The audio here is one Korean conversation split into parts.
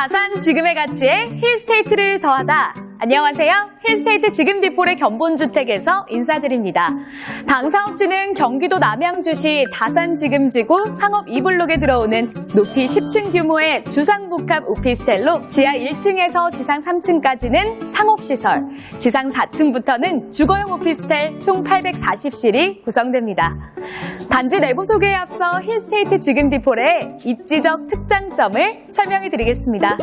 다산 지금의 가치에 힐스테이트를 더하다. 안녕하세요. 힐스테이트 지금 디폴의 견본주택에서 인사드립니다. 당 사업지는 경기도 남양주시 다산 지금지구 상업 2블록에 들어오는 높이 10층 규모의 주상복합 오피스텔로 지하 1층에서 지상 3층까지는 상업시설, 지상 4층부터는 주거용 오피스텔 총 840실이 구성됩니다. 단지 내부 소개에 앞서 힐스테이트 지금 디폴의 입지적 특장점을 설명해 드리겠습니다.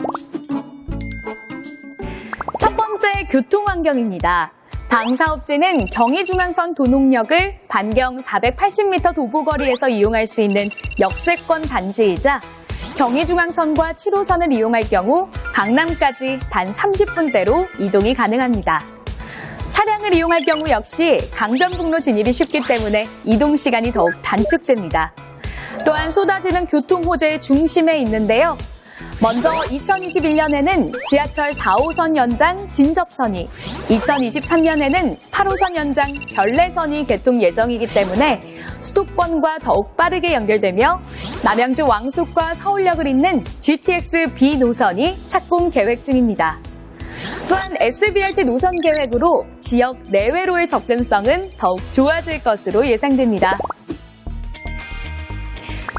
교통 환경입니다. 당사업지는 경의중앙선 도농역을 반경 480m 도보거리에서 이용할 수 있는 역세권 단지이자 경의중앙선과 7호선을 이용할 경우 강남까지 단 30분대로 이동이 가능합니다. 차량을 이용할 경우 역시 강변북로 진입이 쉽기 때문에 이동 시간이 더욱 단축됩니다. 또한 쏟아지는 교통 호재의 중심에 있는데요. 먼저 2021년에는 지하철 4호선 연장 진접선이, 2023년에는 8호선 연장 결례선이 개통 예정이기 때문에 수도권과 더욱 빠르게 연결되며 남양주 왕숙과 서울역을 잇는 GTX B 노선이 착공 계획 중입니다. 또한 SBRT 노선 계획으로 지역 내외로의 접근성은 더욱 좋아질 것으로 예상됩니다.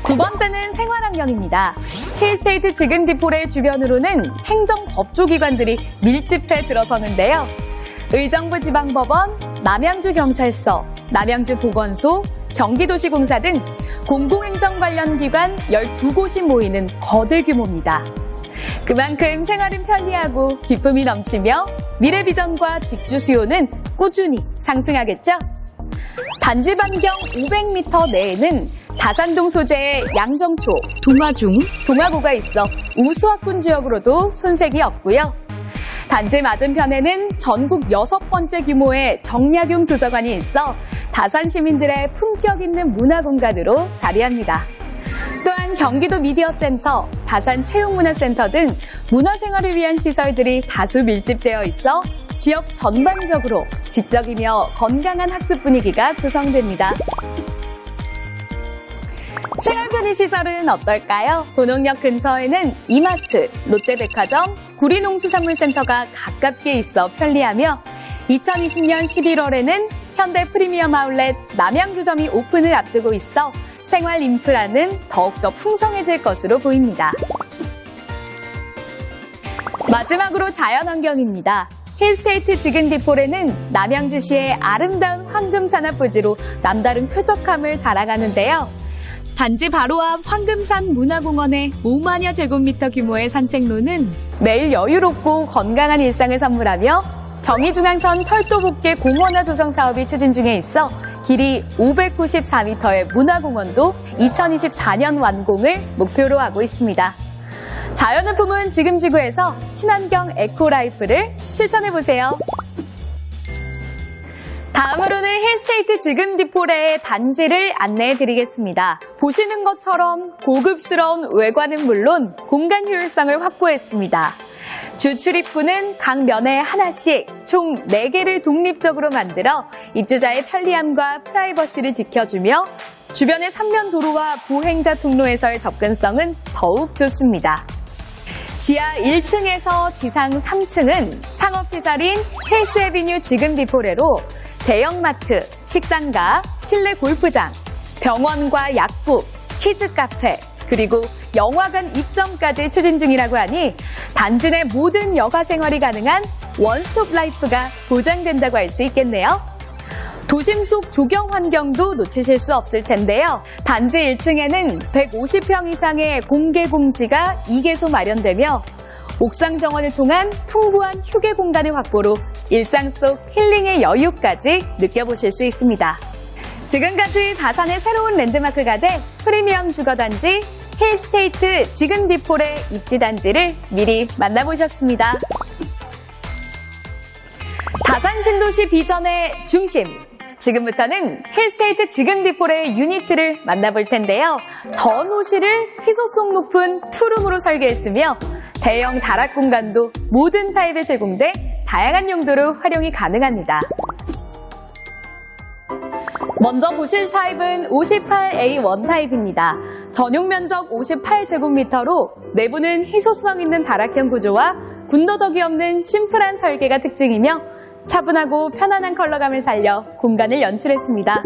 두 번째는 생활환경입니다. 힐스테이트 지금 디폴의 주변으로는 행정 법조기관들이 밀집해 들어서는데요. 의정부 지방법원, 남양주 경찰서, 남양주 보건소, 경기도시공사 등 공공행정 관련 기관 12곳이 모이는 거대 규모입니다. 그만큼 생활은 편리하고 기쁨이 넘치며 미래 비전과 직주 수요는 꾸준히 상승하겠죠? 단지 반경 500m 내에는 다산동 소재의 양정초, 동화중, 동화고가 있어 우수학군 지역으로도 손색이 없고요. 단지 맞은편에는 전국 여섯 번째 규모의 정약용 도서관이 있어 다산 시민들의 품격 있는 문화 공간으로 자리합니다. 또한 경기도 미디어센터, 다산 체육문화센터 등 문화생활을 위한 시설들이 다수 밀집되어 있어 지역 전반적으로 지적이며 건강한 학습 분위기가 조성됩니다. 생활 편의 시설은 어떨까요? 도농역 근처에는 이마트, 롯데백화점, 구리농수산물센터가 가깝게 있어 편리하며 2020년 11월에는 현대 프리미엄 아울렛 남양주점이 오픈을 앞두고 있어 생활 인프라는 더욱더 풍성해질 것으로 보입니다. 마지막으로 자연환경입니다. 힐스테이트 지근 디폴에는 남양주시의 아름다운 황금산업 부지로 남다른 쾌적함을 자랑하는데요. 단지 바로 앞 황금산 문화공원의 5만여 제곱미터 규모의 산책로는 매일 여유롭고 건강한 일상을 선물하며 경의중앙선 철도복개 공원화 조성 사업이 추진 중에 있어 길이 594m의 문화공원도 2024년 완공을 목표로 하고 있습니다. 자연을 품은 지금 지구에서 친환경 에코라이프를 실천해보세요. 다음으로는 힐스테이트 지금 디폴의 단지를 안내해 드리겠습니다. 보시는 것처럼 고급스러운 외관은 물론 공간 효율성을 확보했습니다. 주 출입구는 각 면에 하나씩 총 4개를 독립적으로 만들어 입주자의 편리함과 프라이버시를 지켜주며 주변의 삼면 도로와 보행자 통로에서의 접근성은 더욱 좋습니다. 지하 1층에서 지상 3층은 상업시설인 헬스에비뉴 지금 디포레로 대형마트, 식당가, 실내 골프장, 병원과 약국, 키즈 카페, 그리고 영화관 입점까지 추진 중이라고 하니 단지 내 모든 여가 생활이 가능한 원스톱 라이프가 보장된다고 할 수 있겠네요. 도심 속 조경 환경도 놓치실 수 없을 텐데요. 단지 1층에는 150평 이상의 공개 공지가 2개소 마련되며 옥상 정원을 통한 풍부한 휴게 공간의 확보로 일상 속 힐링의 여유까지 느껴보실 수 있습니다. 지금까지 다산의 새로운 랜드마크가 된 프리미엄 주거단지 힐스테이트 지금 디폴의 입지단지를 미리 만나보셨습니다. 다산 신도시 비전의 중심. 지금부터는 힐스테이트 지금 디폴의 유니트를 만나볼 텐데요. 전호실을 희소성 높은 투룸으로 설계했으며 대형 다락 공간도 모든 타입에 제공돼 다양한 용도로 활용이 가능합니다. 먼저 보실 타입은 58A1 타입입니다. 전용 면적 58제곱미터로 내부는 희소성 있는 다락형 구조와 군더더기 없는 심플한 설계가 특징이며 차분하고 편안한 컬러감을 살려 공간을 연출했습니다.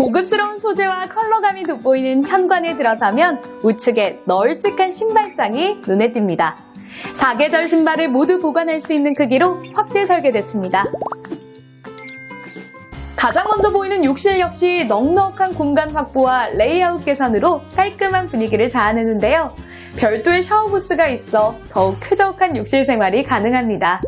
고급스러운 소재와 컬러감이 돋보이는 현관에 들어서면 우측에 널찍한 신발장이 눈에 띕니다. 사계절 신발을 모두 보관할 수 있는 크기로 확대 설계됐습니다. 가장 먼저 보이는 욕실 역시 넉넉한 공간 확보와 레이아웃 개선으로 깔끔한 분위기를 자아내는데요. 별도의 샤워 부스가 있어 더욱 쾌적한 욕실 생활이 가능합니다.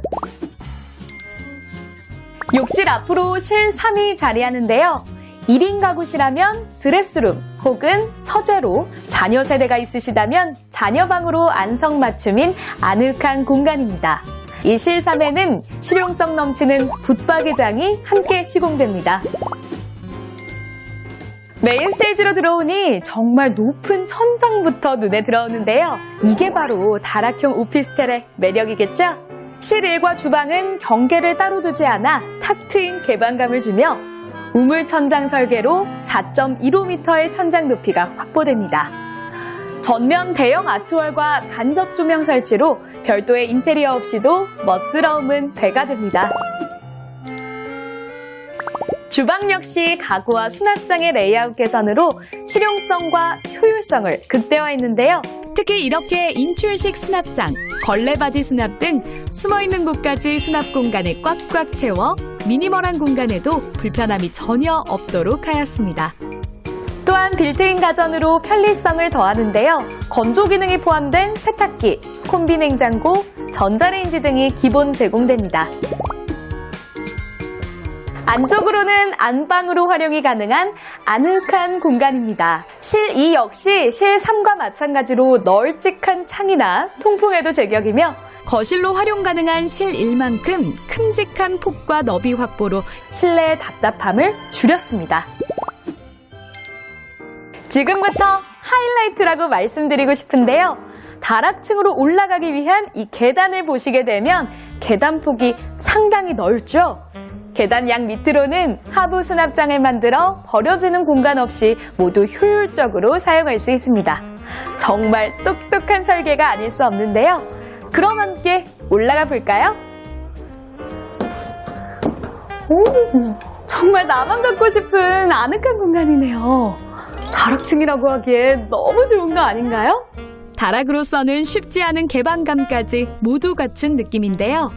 욕실 앞으로 실 3이 자리하는데요. 1인 가구시라면 드레스룸 혹은 서재로 자녀 세대가 있으시다면 자녀방으로 안성맞춤인 아늑한 공간입니다. 이 실삼에는 실용성 넘치는 붙박이장이 함께 시공됩니다. 메인 스테이지로 들어오니 정말 높은 천장부터 눈에 들어오는데요. 이게 바로 다락형 오피스텔의 매력이겠죠? 실일과 주방은 경계를 따로 두지 않아 탁 트인 개방감을 주며 우물 천장 설계로 4.15m의 천장 높이가 확보됩니다. 전면 대형 아트월과 간접 조명 설치로 별도의 인테리어 없이도 멋스러움은 배가 됩니다. 주방 역시 가구와 수납장의 레이아웃 개선으로 실용성과 효율성을 극대화했는데요. 특히 이렇게 인출식 수납장, 걸레바지 수납 등 숨어있는 곳까지 수납 공간을 꽉꽉 채워 미니멀한 공간에도 불편함이 전혀 없도록 하였습니다. 또한 빌트인 가전으로 편리성을 더하는데요. 건조 기능이 포함된 세탁기, 콤비 냉장고, 전자레인지 등이 기본 제공됩니다. 안쪽으로는 안방으로 활용이 가능한 아늑한 공간입니다. 실 2 역시 실 3과 마찬가지로 널찍한 창이나 통풍에도 제격이며 거실로 활용 가능한 실 1만큼 큼직한 폭과 너비 확보로 실내의 답답함을 줄였습니다. 지금부터 하이라이트라고 말씀드리고 싶은데요. 다락층으로 올라가기 위한 이 계단을 보시게 되면 계단 폭이 상당히 넓죠? 계단 양 밑으로는 하부 수납장을 만들어 버려지는 공간 없이 모두 효율적으로 사용할 수 있습니다. 정말 똑똑한 설계가 아닐 수 없는데요. 그럼 함께 올라가 볼까요? 오, 정말 나만 갖고 싶은 아늑한 공간이네요. 다락층이라고 하기에 너무 좋은 거 아닌가요? 다락으로서는 쉽지 않은 개방감까지 모두 갖춘 느낌인데요.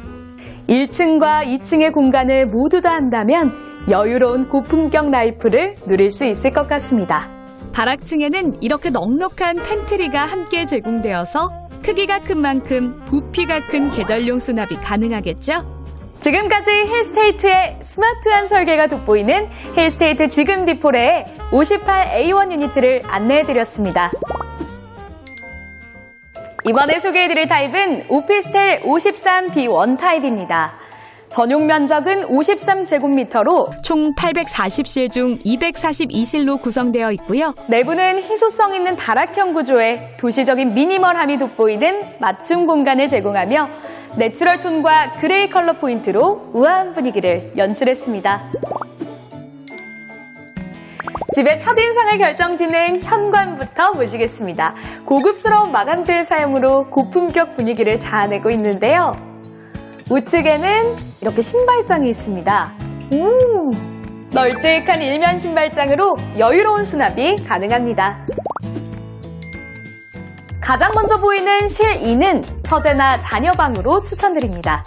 1층과 2층의 공간을 모두 다 한다면 여유로운 고품격 라이프를 누릴 수 있을 것 같습니다. 다락층에는 이렇게 넉넉한 팬트리가 함께 제공되어서 크기가 큰 만큼 부피가 큰 계절용 수납이 가능하겠죠? 지금까지 힐스테이트의 스마트한 설계가 돋보이는 힐스테이트 지금 디포레의 58A1 유니트를 안내해드렸습니다. 이번에 소개해드릴 타입은 오피스텔 53B1 타입입니다. 전용 면적은 53제곱미터로 총 840실 중 242실로 구성되어 있고요. 내부는 희소성 있는 다락형 구조에 도시적인 미니멀함이 돋보이는 맞춤 공간을 제공하며 내추럴 톤과 그레이 컬러 포인트로 우아한 분위기를 연출했습니다. 집의 첫인상을 결정짓는 현관부터 보시겠습니다. 고급스러운 마감재 사용으로 고품격 분위기를 자아내고 있는데요. 우측에는 이렇게 신발장이 있습니다. 음, 널찍한 일면 신발장으로 여유로운 수납이 가능합니다. 가장 먼저 보이는 실 2는 서재나 자녀방으로 추천드립니다.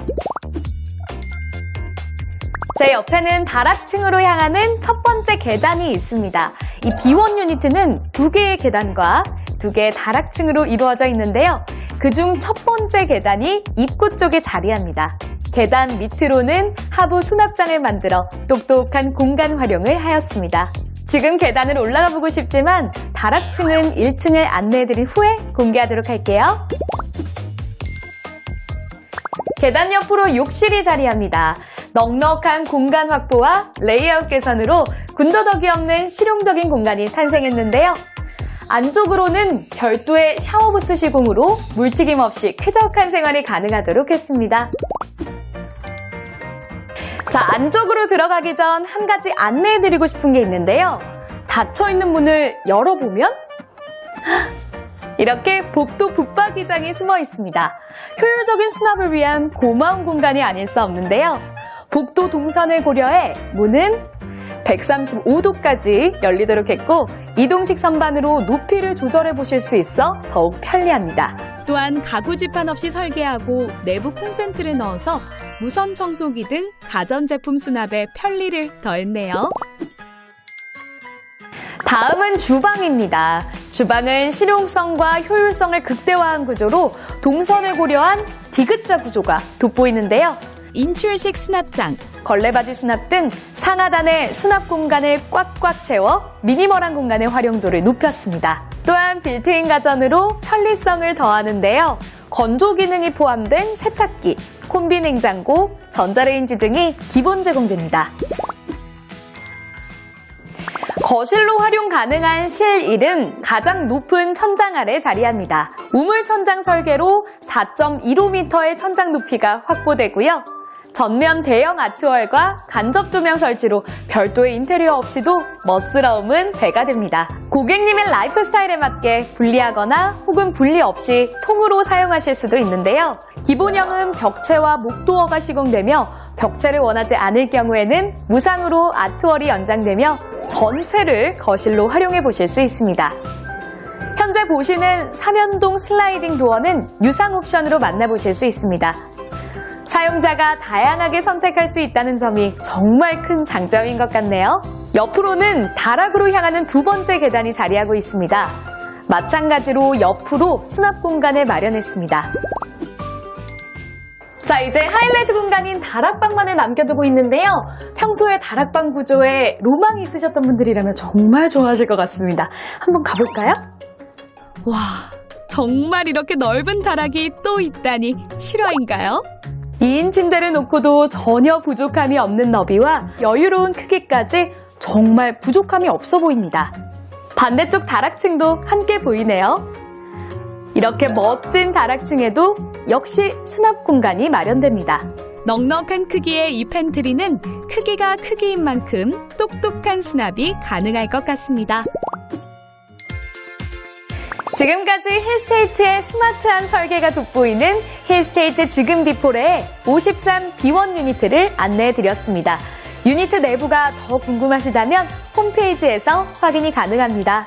제 옆에는 다락층으로 향하는 첫 번째 계단이 있습니다. 이 B1 유니트는 두 개의 계단과 두 개의 다락층으로 이루어져 있는데요. 그중 첫 번째 계단이 입구 쪽에 자리합니다. 계단 밑으로는 하부 수납장을 만들어 똑똑한 공간 활용을 하였습니다. 지금 계단을 올라가 보고 싶지만 다락층은 1층을 안내해드린 후에 공개하도록 할게요. 계단 옆으로 욕실이 자리합니다. 넉넉한 공간 확보와 레이아웃 개선으로 군더더기 없는 실용적인 공간이 탄생했는데요. 안쪽으로는 별도의 샤워부스 시공으로 물튀김 없이 쾌적한 생활이 가능하도록 했습니다. 자, 안쪽으로 들어가기 전 한 가지 안내해드리고 싶은 게 있는데요. 닫혀있는 문을 열어보면 이렇게 복도 붙박이장이 숨어 있습니다. 효율적인 수납을 위한 고마운 공간이 아닐 수 없는데요. 복도 동선을 고려해 문은 135도까지 열리도록 했고 이동식 선반으로 높이를 조절해 보실 수 있어 더욱 편리합니다. 또한 가구 지판 없이 설계하고 내부 콘센트를 넣어서 무선 청소기 등 가전제품 수납에 편리를 더했네요. 다음은 주방입니다. 주방은 실용성과 효율성을 극대화한 구조로 동선을 고려한 디귿자 구조가 돋보이는데요. 인출식 수납장, 걸레바지 수납 등 상하단의 수납 공간을 꽉꽉 채워 미니멀한 공간의 활용도를 높였습니다. 또한 빌트인 가전으로 편리성을 더하는데요. 건조 기능이 포함된 세탁기, 콤비 냉장고, 전자레인지 등이 기본 제공됩니다. 거실로 활용 가능한 실1은 가장 높은 천장 아래 자리합니다. 우물 천장 설계로 4.15m의 천장 높이가 확보되고요. 전면 대형 아트월과 간접 조명 설치로 별도의 인테리어 없이도 멋스러움은 배가 됩니다. 고객님의 라이프 스타일에 맞게 분리하거나 혹은 분리 없이 통으로 사용하실 수도 있는데요. 기본형은 벽체와 목도어가 시공되며 벽체를 원하지 않을 경우에는 무상으로 아트월이 연장되며 전체를 거실로 활용해 보실 수 있습니다. 현재 보시는 삼연동 슬라이딩 도어는 유상 옵션으로 만나보실 수 있습니다. 사용자가 다양하게 선택할 수 있다는 점이 정말 큰 장점인 것 같네요. 옆으로는 다락으로 향하는 두 번째 계단이 자리하고 있습니다. 마찬가지로 옆으로 수납 공간을 마련했습니다. 자, 이제 하이라이트 공간인 다락방만을 남겨두고 있는데요. 평소에 다락방 구조에 로망이 있으셨던 분들이라면 정말 좋아하실 것 같습니다. 한번 가볼까요? 와, 정말 이렇게 넓은 다락이 또 있다니 실화인가요? 2인 침대를 놓고도 전혀 부족함이 없는 너비와 여유로운 크기까지 정말 부족함이 없어 보입니다. 반대쪽 다락층도 함께 보이네요. 이렇게 멋진 다락층에도 역시 수납 공간이 마련됩니다. 넉넉한 크기의 이 팬트리는 크기가 크기인 만큼 똑똑한 수납이 가능할 것 같습니다. 지금까지 힐스테이트의 스마트한 설계가 돋보이는 힐스테이트 지금 디폴의 53 B1 유니트를 안내해 드렸습니다. 유니트 내부가 더 궁금하시다면 홈페이지에서 확인이 가능합니다.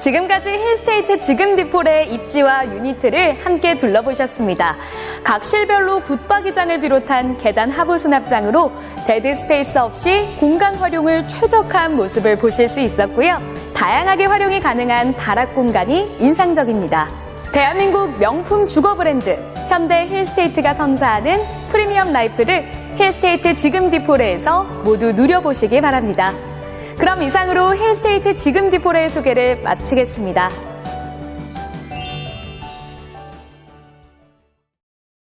지금까지 힐스테이트 지금 디폴의 입지와 유니트를 함께 둘러보셨습니다. 각 실별로 붙박이장을 비롯한 계단 하부 수납장으로 데드 스페이스 없이 공간 활용을 최적화한 모습을 보실 수 있었고요. 다양하게 활용이 가능한 다락 공간이 인상적입니다. 대한민국 명품 주거 브랜드 현대 힐스테이트가 선사하는 프리미엄 라이프를 힐스테이트 지금 디폴에서 모두 누려보시기 바랍니다. 그럼 이상으로 힐스테이트 지금 디폴의 소개를 마치겠습니다.